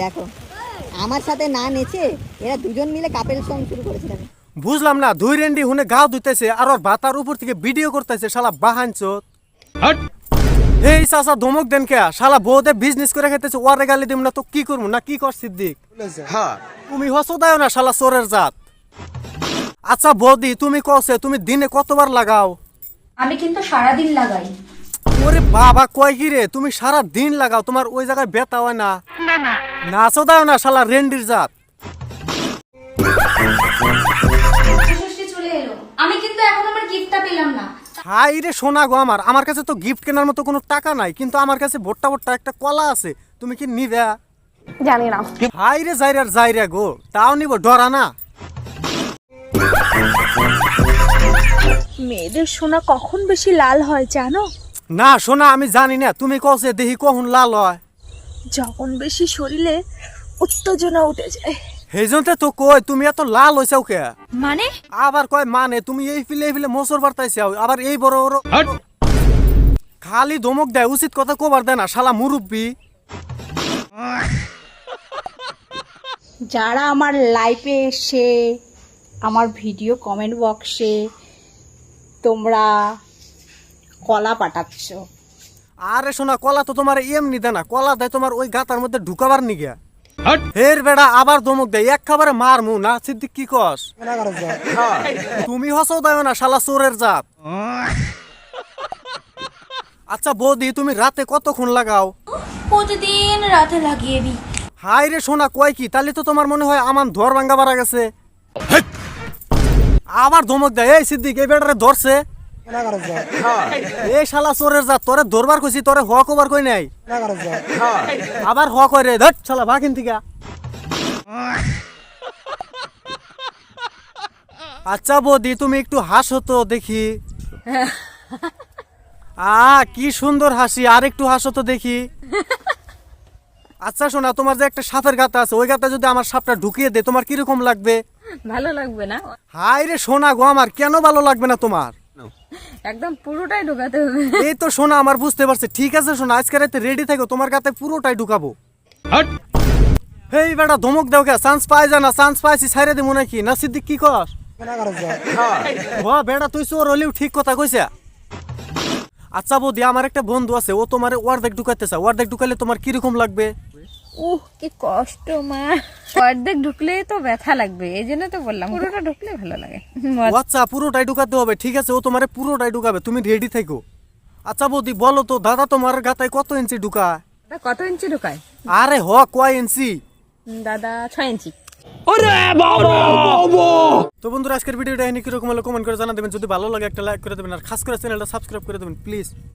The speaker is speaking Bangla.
দেখো আমার সাথে না নেচে এরা দুজন মিলে কাপেল সং শুরু করেছে বুঝলাম না দুই রেন্ডি হুনে গা ধুইতেছে আর ওর ভাতার উপর থেকে ভিডিও করতেছে শালা বাহানচ এই চাচা ধমক দেন কে শালা বউতে বিজনেস করে খেতেছে ওয়ারে গালি দিম না তো কি করব? না কি কর সিদ্দিক? তুমি হসো দাও না শালা চোরের জাত। আচ্ছা বৌদি তুমি কছে তুমি দিনে কতবার লাগাও? আমি কিন্তু সারাদিন লাগাই। ওরে বাবা কয় কি রে? তুমি সারা দিন লাগাও তোমার ওই জায়গায় বেতা হয় না? নাচো দাও না শালা রেন্ডির জাত। ষষ্ঠী চলে এলো। আমি কিন্তু এখন আমার গিফটটা পেলাম না। হাই রে সোনা গো আমার আমার কাছে তো গিফট কেনার মতো কোনো টাকা নাই কিন্তু আমার কাছে ভোট্টা ভোট্টা একটা কলা আছে তুমি কি নিবে? জানি না। হাই রে যাই রে যাই গো তাও নিব ডরা না। মেয়েদের সোনা কখন বেশি লাল হয় জানো? না সোনা আমি জানি না। তুমি কছে দেখি কখন লাল হয়। যখন বেশি শরীরে উত্তেজনা উঠে যায়। জন্য তো কই তুমি এত লাল হয়েছাও কে? মানে? আবার কয় মানে তুমি এই ফিলে এই ফিলে মোসর বার্তাইছাও আবার এই বড় বড় খালি ধমক দেয় উচিত কথা কবার দেয় না শালা মুরব্বী। যারা আমার লাইফে এসে আমার ভিডিও কমেন্ট বক্সে তোমরা কলা পাঠাচ্ছ। আরে শোনা কলা তো তোমার এমনি দেয় না কলা দেয় তোমার ওই গাতার মধ্যে ঢুকাবার নিগে। হের বেড়া আবার ধমক দেয়। এক খাবারে মারমু না? সিদ্দিক কি কস? তুমি হসও দেয় না শালা চোরের জাত। আচ্ছা বৌদি তুমি রাতে কতক্ষণ লাগাও? প্রতিদিন রাতে লাগিয়ে দিই। হাই রে সোনা কয় কি? তাহলে তো তোমার মনে হয় আমার ধর ভাঙ্গা বাড়া গেছে। আবার ধমক দেয়। এই সিদ্দিক এই বেটারে ধরছে। এই শালা চোরের জাত তোরে ধরবার কইছি তোরে হ কবার কই নাই। আবার হ কই রে ধট শালা ভাগিন থেকে। আচ্ছা বৌদি তুমি একটু হাসো তো দেখি। আ কি সুন্দর হাসি আর একটু হাসো তো দেখি। আচ্ছা শোনা তোমার যে একটা সাপের গাতা আছে ওই গাতা যদি আমার সাপটা ঢুকিয়ে দে তোমার কীরকম লাগবে? ভালো লাগবে না? হাই রে সোনা গো আমার কেন ভালো লাগবে না তোমার? একদম পুরোটাই ঢোকাতে হবে। এই তো সোনা আমার বুঝতে পারছে। ঠিক আছে সোনা আজকে রাতে রেডি থাকো তোমার গাতে পুরোটাই ঢুকাবো। হেই বেটা ধমক দাও কে? চান্স পাই জানা চান্স পাইছি ছাইরে দিমু নাকি? না সিদ্দিক কি হ বেটা তুই চোর হলিও ঠিক কথা কইছে। আচ্ছা বৌদি আমার একটা বন্ধু আছে ও তোমার ওয়ার্ডেক ঢুকাইতে চায়। ওয়ার্ডেক ঢুকাইলে তোমার কীরকম লাগবে? উহ কি কষ্ট মা। অর্ধেক ঢুকলেই তো ব্যথা লাগবে এই জন্য তো বললাম পুরোটা ঢুকলে ভালো লাগে। ও আচ্ছা পুরোটাই ঢুকাতে হবে ঠিক আছে ও তোমারে পুরোটাই ঢুকাবে তুমি রেডি থাকো। আচ্ছা বৌদি বলো তো দাদা তোমার গাতায় কত ইঞ্চি ঢুকায়? তা কত ইঞ্চি ঢুকায়? আরে হ কয় ইঞ্চি উম, দাদা ছয় ইঞ্চি তো বন্ধুরা আজকের ভিডিওটা এনে কীরকম হলো। কমেন্ট করে জানা দেবেন যদি ভালো লাগে একটা লাইক করে দেবেন। আর খাস করে চ্যানেলটা সাবস্ক্রাইব করে দেবেন প্লিজ